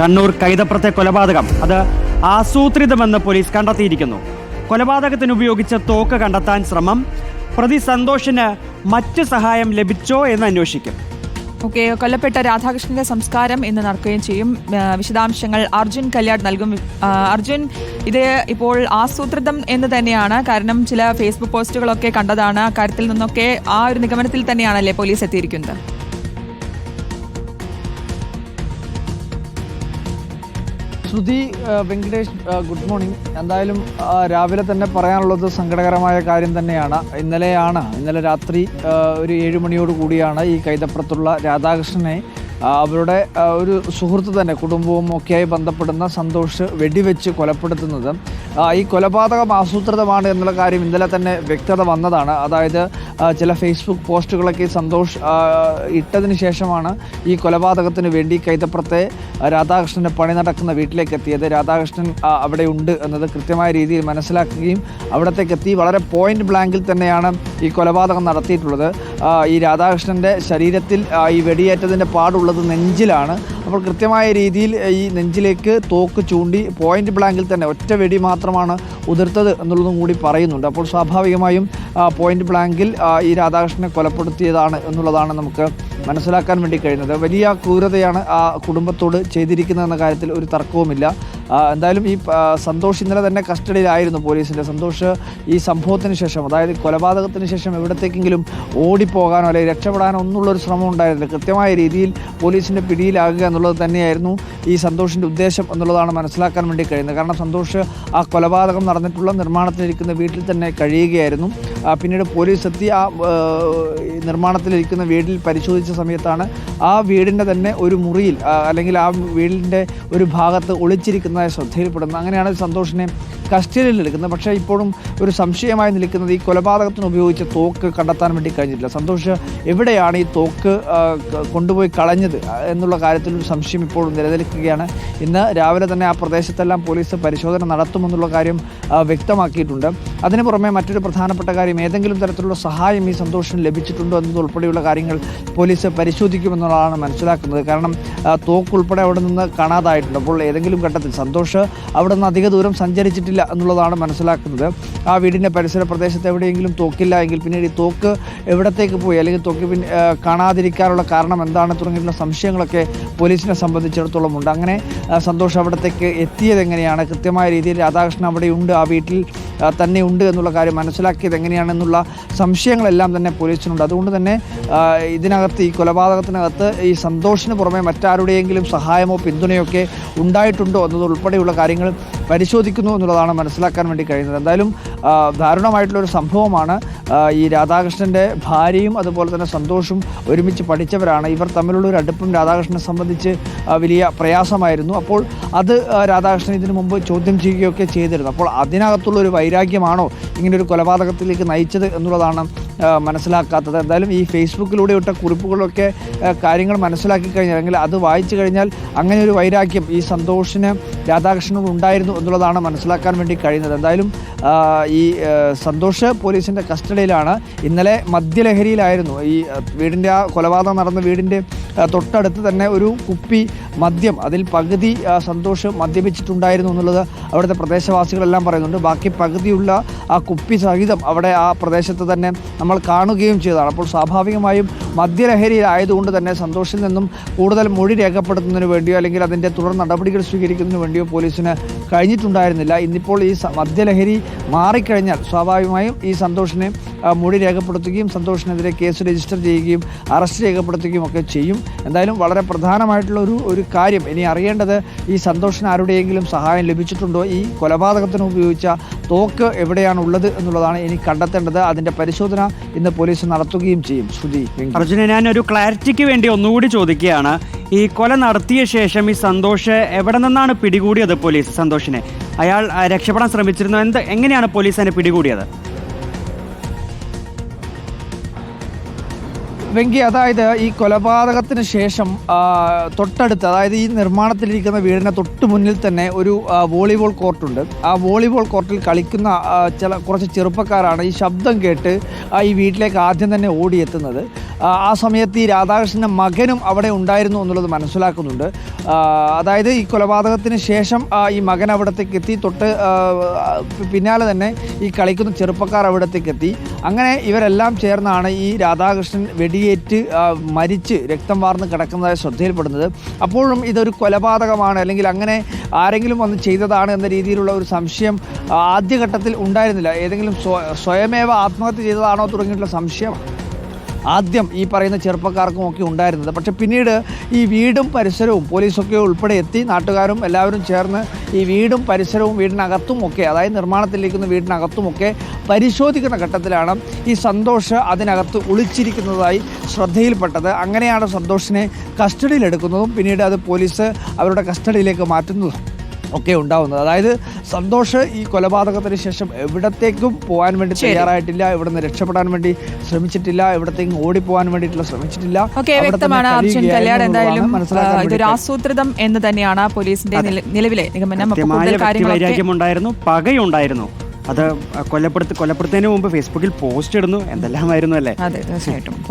കണ്ണൂർ കൈതപ്രത്തെ കൊലപാതകം. അത് ആസൂത്രിതമെന്ന് പോലീസ് കണ്ടെത്തിയിരിക്കുന്നു. കൊലപാതകത്തിന് ഉപയോഗിച്ച തോക്ക് കണ്ടെത്താൻ ശ്രമം. പ്രതി സന്തോഷിന് മറ്റ് സഹായം ലഭിച്ചോ എന്ന് അന്വേഷിക്കും. ഓക്കെ കൊല്ലപ്പെട്ട രാധാകൃഷ്ണന്റെ സംസ്കാരം ഇന്ന് നടക്കുകയും ചെയ്യും. വിശദാംശങ്ങൾ അർജുൻ കല്യാട് നൽകും. അർജുൻ ഇത് ഇപ്പോൾ ആസൂത്രിതം എന്ന് തന്നെയാണ്. കാരണം ചില ഫേസ്ബുക്ക് പോസ്റ്റുകളൊക്കെ കണ്ടതാണ്. കാര്യത്തിൽ നിന്നൊക്കെ ആ ഒരു നിഗമനത്തിൽ തന്നെയാണല്ലേ പോലീസ് എത്തിയിരിക്കുന്നത്? ശ്രുതി വെങ്കടേഷ് ഗുഡ് മോർണിംഗ് എന്തായാലും രാവിലെ തന്നെ പറയാനുള്ളത് സങ്കടകരമായ കാര്യം തന്നെയാണ്. ഇന്നലെയാണ് ഇന്നലെ രാത്രി ഒരു ഏഴ് മണിയോട് കൂടിയാണ് ഈ കൈതപ്പുറത്തുള്ള രാധാകൃഷ്ണനെ അവരുടെ ഒരു സുഹൃത്ത് തന്നെ കുടുംബവും ഒക്കെയായി ബന്ധപ്പെടുന്ന സന്തോഷ് വെടിവെച്ച് കൊലപ്പെടുത്തുന്നത്. ഈ കൊലപാതകം ആസൂത്രിതമാണ് എന്നുള്ള കാര്യം ഇന്നലെ തന്നെ വ്യക്തത വന്നതാണ്. അതായത് ചില ഫേസ്ബുക്ക് പോസ്റ്റുകളൊക്കെ സന്തോഷ് ഇട്ടതിന് ശേഷമാണ് ഈ കൊലപാതകത്തിന് വേണ്ടി കൈതപ്പുറത്തെ രാധാകൃഷ്ണന്റെ പണി നടക്കുന്ന വീട്ടിലേക്ക് എത്തിയത്. രാധാകൃഷ്ണൻ അവിടെ ഉണ്ട് എന്നത് കൃത്യമായ രീതിയിൽ മനസ്സിലാക്കുകയും അവിടത്തേക്ക് എത്തി. വളരെ പോയിന്റ് ബ്ലാങ്കിൽ തന്നെയാണ് ഈ കൊലപാതകം നടത്തിയിട്ടുള്ളത്. ഈ രാധാകൃഷ്ണന്റെ ശരീരത്തിൽ ഈ വെടിയേറ്റതിന്റെ പാടുള്ളത് നെഞ്ചിലാണ്. അപ്പോൾ കൃത്യമായ രീതിയിൽ ഈ നെഞ്ചിലേക്ക് തോക്ക് ചൂണ്ടി പോയിന്റ് ബ്ലാങ്കിൽ തന്നെ ഒറ്റ വെടി മാത്രമാണ് ഉതിർത്തത് എന്നുള്ളതും കൂടി പറയുന്നുണ്ട്. അപ്പോൾ സ്വാഭാവികമായും പോയിന്റ് ബ്ലാങ്കിൽ ഈ രാധാകൃഷ്ണനെ കൊലപ്പെടുത്തിയതാണ് എന്നുള്ളതാണ് നമുക്ക് മനസ്സിലാക്കാൻ വേണ്ടി കഴിയുന്നത്. വലിയ ക്രൂരതയാണ് ആ കുടുംബത്തോട് ചെയ്തിരിക്കുന്നതെന്ന കാര്യത്തിൽ ഒരു തർക്കവുമില്ല. എന്തായാലും ഈ സന്തോഷ് ഇന്നലെ തന്നെ കസ്റ്റഡിയിലായിരുന്നു പോലീസിന്റെ സന്തോഷ് ഈ സംഭവത്തിന് ശേഷം അതായത് കൊലപാതകത്തിന് ശേഷം എവിടത്തേക്കെങ്കിലും ഓടിപ്പോകാനോ അല്ലെങ്കിൽ രക്ഷപ്പെടാനോ ഒന്നുള്ളൊരു ശ്രമം ഉണ്ടായിരുന്നില്ല. കൃത്യമായ രീതിയിൽ പോലീസിന്റെ പിടിയിലാകുക എന്നുള്ളത് തന്നെയായിരുന്നു ഈ സന്തോഷിന്റെ ഉദ്ദേശം എന്നുള്ളതാണ് മനസ്സിലാക്കാൻ വേണ്ടി കഴിയുന്നത്. കാരണം സന്തോഷ് ആ കൊലപാതകം നടന്നിട്ടുള്ള നിർമ്മാണത്തിലിരിക്കുന്ന വീട്ടിൽ തന്നെ കഴിയുകയായിരുന്നു. പിന്നീട് പോലീസ് എത്തി ആ നിർമ്മാണത്തിലിരിക്കുന്ന വീട്ടിൽ പരിശോധിച്ച സമയത്താണ് ആ വീടിന്റെ തന്നെ ഒരു മുറിയിൽ അല്ലെങ്കിൽ ആ വീടിന്റെ ഒരു ഭാഗത്ത് ഒളിച്ചിരിക്കുന്നതായി ശ്രദ്ധയിൽപ്പെടുന്നത് അങ്ങനെയാണ് സന്തോഷിനെ കസ്റ്റഡിയിൽ എടുക്കുന്നത് പക്ഷേ ഇപ്പോഴും ഒരു സംശയമായി നിൽക്കുന്നത് ഈ കൊലപാതകത്തിന് ഉപയോഗിച്ച തോക്ക് കണ്ടെത്താൻ വേണ്ടി കഴിഞ്ഞിട്ടില്ല. സന്തോഷ് എവിടെയാണ് ഈ തോക്ക് കൊണ്ടുപോയി കളഞ്ഞത്? എന്നുള്ള കാര്യത്തിൽ ഒരു സംശയം ഇപ്പോഴും നിലനിൽക്കുകയാണ്. ഇന്ന് രാവിലെ തന്നെ ആ പ്രദേശത്തെല്ലാം പോലീസ് പരിശോധന നടത്തുമെന്നുള്ള കാര്യം വ്യക്തമാക്കിയിട്ടുണ്ട്. അതിനു പുറമെ മറ്റൊരു പ്രധാനപ്പെട്ട കാര്യം ഏതെങ്കിലും തരത്തിലുള്ള സഹായം ഈ സന്തോഷം ലഭിച്ചിട്ടുണ്ടോ എന്നതുൾപ്പെടെയുള്ള കാര്യങ്ങൾ പോലീസ് പരിശോധിക്കുമെന്നുള്ളതാണ് മനസ്സിലാക്കുന്നത്. കാരണം തോക്കുൾപ്പെടെ അവിടെ നിന്ന് കാണാതായിട്ടുണ്ട്. അപ്പോൾ ഏതെങ്കിലും ഘട്ടത്തിൽ സന്തോഷ് അവിടെ നിന്ന് അധിക ദൂരം സഞ്ചരിച്ചിട്ടില്ല എന്നുള്ളതാണ് മനസ്സിലാക്കുന്നത്. ആ വീടിന്റെ പരിസര പ്രദേശത്ത് എവിടെയെങ്കിലും തോക്കില്ല എങ്കിൽ പിന്നീട് ഈ തോക്ക് എവിടത്തേക്ക് പോയി? അല്ലെങ്കിൽ തോക്ക് പിന്നെ കാണാതിരിക്കാനുള്ള കാരണം എന്താണ് തുടങ്ങിയിട്ടുള്ള സംശയങ്ങളൊക്കെ പോലീസിനെ സംബന്ധിച്ചിടത്തോളം ഉണ്ട്. അങ്ങനെ സന്തോഷം അവിടത്തേക്ക് എത്തിയത് എങ്ങനെയാണ്? കൃത്യമായ രീതിയിൽ രാധാകൃഷ്ണൻ അവിടെയുണ്ട്. ആ വീട്ടിൽ തന്നെ ഉണ്ട് എന്നുള്ള കാര്യം മനസ്സിലാക്കിയത് എങ്ങനെയാണെന്നുള്ള സംശയങ്ങളെല്ലാം തന്നെ പോലീസിനുണ്ട്. അതുകൊണ്ട് തന്നെ ഇതിനകത്ത് ഈ കൊലപാതകത്തിനകത്ത് ഈ സന്തോഷിന് പുറമെ മറ്റാരുടെയെങ്കിലും സഹായമോ പിന്തുണയോ ഒക്കെ ഉണ്ടായിട്ടുണ്ടോ എന്നതുൾപ്പെടെയുള്ള കാര്യങ്ങൾ പരിശോധിക്കുന്നു എന്നുള്ളതാണ് മനസ്സിലാക്കാൻ വേണ്ടി കഴിയുന്നത്. എന്തായാലും ദാരുണമായിട്ടുള്ളൊരു സംഭവമാണ്. ഈ രാധാകൃഷ്ണന്റെ ഭാര്യയും അതുപോലെ തന്നെ സന്തോഷും ഒരുമിച്ച് പഠിച്ചവരാണ്. ഇവർ തമ്മിലുള്ള ഒരു അടുപ്പം രാധാകൃഷ്ണനെ സംബന്ധിച്ച് വലിയ പ്രയാസമായിരുന്നു. അപ്പോൾ അത് രാധാകൃഷ്ണൻ ഇതിനു മുമ്പ് ചോദ്യം ചെയ്യുകയൊക്കെ ചെയ്തിരുന്നു. അപ്പോൾ അതിനകത്തുള്ള ഒരു വൈരാഗ്യമാണോ ഇങ്ങനെ ഒരു കൊലപാതകത്തിലേക്ക് നയിച്ചത് എന്നുള്ളതാണ് മനസ്സിലാക്കാത്തത്. എന്തായാലും ഈ ഫേസ്ബുക്കിലൂടെ ഇട്ട കുറിപ്പുകളൊക്കെ കാര്യങ്ങൾ മനസ്സിലാക്കി കഴിഞ്ഞാൽ അല്ലെങ്കിൽ അത് വായിച്ചു കഴിഞ്ഞാൽ അങ്ങനെ ഒരു വൈരാഗ്യം ഈ സന്തോഷിന് രാധാകൃഷ്ണനോട് ഉണ്ടായിരുന്നു എന്നുള്ളതാണ് മനസ്സിലാക്കാൻ വേണ്ടി കഴിയുന്നത്. എന്തായാലും ഈ സന്തോഷ് പോലീസിന്റെ കസ്റ്റഡിയിലാണ്. ഇന്നലെ മദ്യലഹരിയിലായിരുന്നു. ഈ വീടിന്റെ ആ കൊലപാതകം നടന്ന വീടിന്റെ തൊട്ടടുത്ത് തന്നെ ഒരു കുപ്പി മദ്യം അതിൽ പകുതി സന്തോഷ് മദ്യപിച്ചിട്ടുണ്ടായിരുന്നു എന്നുള്ളത് അവിടുത്തെ പ്രദേശവാസികളെല്ലാം പറയുന്നുണ്ട്. ബാക്കി പകുതിയുള്ള ആ കുപ്പി സഹിതം അവിടെ ആ പ്രദേശത്ത് തന്നെ നമ്മൾ കാണുകയും ചെയ്തതാണ്. അപ്പോൾ സ്വാഭാവികമായും മദ്യലഹരിയിലായതുകൊണ്ട് തന്നെ സന്തോഷിൽ നിന്നും കൂടുതൽ മൊഴി രേഖപ്പെടുത്തുന്നതിന് വേണ്ടിയോ അല്ലെങ്കിൽ അതിന്റെ തുടർ നടപടികൾ സ്വീകരിക്കുന്നതിന് വേണ്ടിയോ പോലീസിന് കഴിഞ്ഞിട്ടുണ്ടായിരുന്നില്ല. ഇന്നിപ്പോൾ ഈ മദ്യലഹരി മാറിക്കഴിഞ്ഞാൽ സ്വാഭാവികമായും ഈ സന്തോഷിനെ മൊഴി രേഖപ്പെടുത്തുകയും സന്തോഷിനെതിരെ കേസ് രജിസ്റ്റർ ചെയ്യുകയും അറസ്റ്റ് രേഖപ്പെടുത്തുകയും ഒക്കെ ചെയ്യും. എന്തായാലും വളരെ പ്രധാനമായിട്ടുള്ള ഒരു ഒരു കാര്യം ഇനി അറിയേണ്ടത് ഈ സന്തോഷിന് ആരുടെയെങ്കിലും സഹായം ലഭിച്ചിട്ടുണ്ടോ? ഈ കൊലപാതകത്തിന് ഉപയോഗിച്ച തോക്ക് എവിടെയാണ് ഉള്ളത് എന്നുള്ളതാണ് ഇനി കണ്ടെത്തേണ്ടത്. അതിന്റെ പരിശോധന ഇന്ന് പോലീസ് നടത്തുകയും ചെയ്യും. ശ്രുതി. അർജുന ഞാൻ ഒരു ക്ലാരിറ്റിക്ക് വേണ്ടി ഒന്നുകൂടി ചോദിക്കുകയാണ്. ഈ കൊല നടത്തിയ ശേഷം ഈ സന്തോഷ് എവിടെ നിന്നാണ് പിടികൂടിയത് പോലീസ്? സന്തോഷിനെ. അയാൾ രക്ഷപ്പെടാൻ ശ്രമിച്ചിരുന്നു. എന്ത് എങ്ങനെയാണ് പോലീസ് അതിനെ പിടികൂടിയത്? വെങ്കി അതായത് ഈ കൊലപാതകത്തിന് ശേഷം തൊട്ടടുത്ത് അതായത് ഈ നിർമ്മാണത്തിലിരിക്കുന്ന വീടിന് തൊട്ട് മുന്നിൽ തന്നെ ഒരു വോളിബോൾ കോർട്ടുണ്ട്. ആ വോളിബോൾ കോർട്ടിൽ കളിക്കുന്ന ചില കുറച്ച് ചെറുപ്പക്കാരാണ് ഈ ശബ്ദം കേട്ട് ഈ വീട്ടിലേക്ക് ആദ്യം തന്നെ ഓടിയെത്തുന്നത്. ആ, സമയത്ത് ഈ രാധാകൃഷ്ണന്റെ മകനും അവിടെ ഉണ്ടായിരുന്നു എന്നുള്ളത് മനസ്സിലാക്കുന്നുണ്ട്. അതായത് ഈ കൊലപാതകത്തിന് ശേഷം ഈ മകൻ അവിടത്തേക്ക് എത്തി. തൊട്ട് പിന്നാലെ തന്നെ ഈ കളിക്കുന്ന ചെറുപ്പക്കാർ അവിടത്തേക്ക് എത്തി. അങ്ങനെ ഇവരെല്ലാം ചേർന്നാണ് ഈ രാധാകൃഷ്ണൻ വെടിയേറ്റ് മരിച്ച് രക്തം വാർന്ന് കിടക്കുന്നതായി ശ്രദ്ധയിൽപ്പെടുന്നത്. അപ്പോഴും ഇതൊരു കൊലപാതകമാണ് അല്ലെങ്കിൽ അങ്ങനെ ആരെങ്കിലും വന്ന് ചെയ്തതാണ് എന്ന രീതിയിലുള്ള ഒരു സംശയം ആദ്യഘട്ടത്തിൽ ഉണ്ടായിരുന്നില്ല. ഏതെങ്കിലും സ്വ സ്വയമേവ ആത്മഹത്യ ചെയ്തതാണോ തുടങ്ങിയിട്ടുള്ള സംശയം ആദ്യം ഈ പറയുന്ന ചെറുപ്പക്കാർക്കും ഒക്കെ ഉണ്ടായിരുന്നത്. പക്ഷെ പിന്നീട് ഈ വീടും പരിസരവും പോലീസൊക്കെ ഉൾപ്പെടെ എത്തി നാട്ടുകാരും എല്ലാവരും ചേർന്ന് ഈ വീടും പരിസരവും വീടിനകത്തും ഒക്കെ അതായത് നിർമ്മാണത്തിലിരിക്കുന്ന വീടിനകത്തും ഒക്കെ പരിശോധിക്കുന്ന ഘട്ടത്തിലാണ് ഈ സന്തോഷ് അതിനകത്ത് ഒളിച്ചിരിക്കുന്നതായി ശ്രദ്ധയിൽപ്പെട്ടത്. അങ്ങനെയാണ് സന്തോഷിനെ കസ്റ്റഡിയിലെടുക്കുന്നതും പിന്നീട് അത് പോലീസ് അവരുടെ കസ്റ്റഡിയിലേക്ക് മാറ്റുന്നതും. ഒക്കെ ഉണ്ടാവുന്നത്. അതായത് സന്തോഷ് ഈ കൊലപാതകത്തിന് ശേഷം എവിടത്തേക്കും പോകാൻ വേണ്ടി തയ്യാറായിട്ടില്ല. ഇവിടെ നിന്ന് രക്ഷപ്പെടാൻ വേണ്ടി ശ്രമിച്ചിട്ടില്ല. എവിടത്തേക്കും ഓടിപ്പോകാൻ വേണ്ടിയിട്ടുള്ള ശ്രമിച്ചിട്ടില്ല. വ്യക്തമാണ്. അർജുൻ കല്യാൺ കല്യാട് എന്തായാലും ഇതൊരു ആസൂത്രിതം എന്ന് തന്നെയാണ് പോലീസിന്റെ നില- നിലവിലെ നിഗമനം. വ്യക്തിവൈരാഗ്യമുണ്ടായിരുന്നു പകയുണ്ടായിരുന്നു. അത് കൊലപ്പെടുത്തി കൊലപ്പെടുത്തുന്നതിന് മുമ്പ് ഫേസ്ബുക്കിൽ പോസ്റ്റ് ഇടുന്നു. എന്തെല്ലാമായിരുന്നു അല്ലേ? അതെ തീർച്ചയായിട്ടും.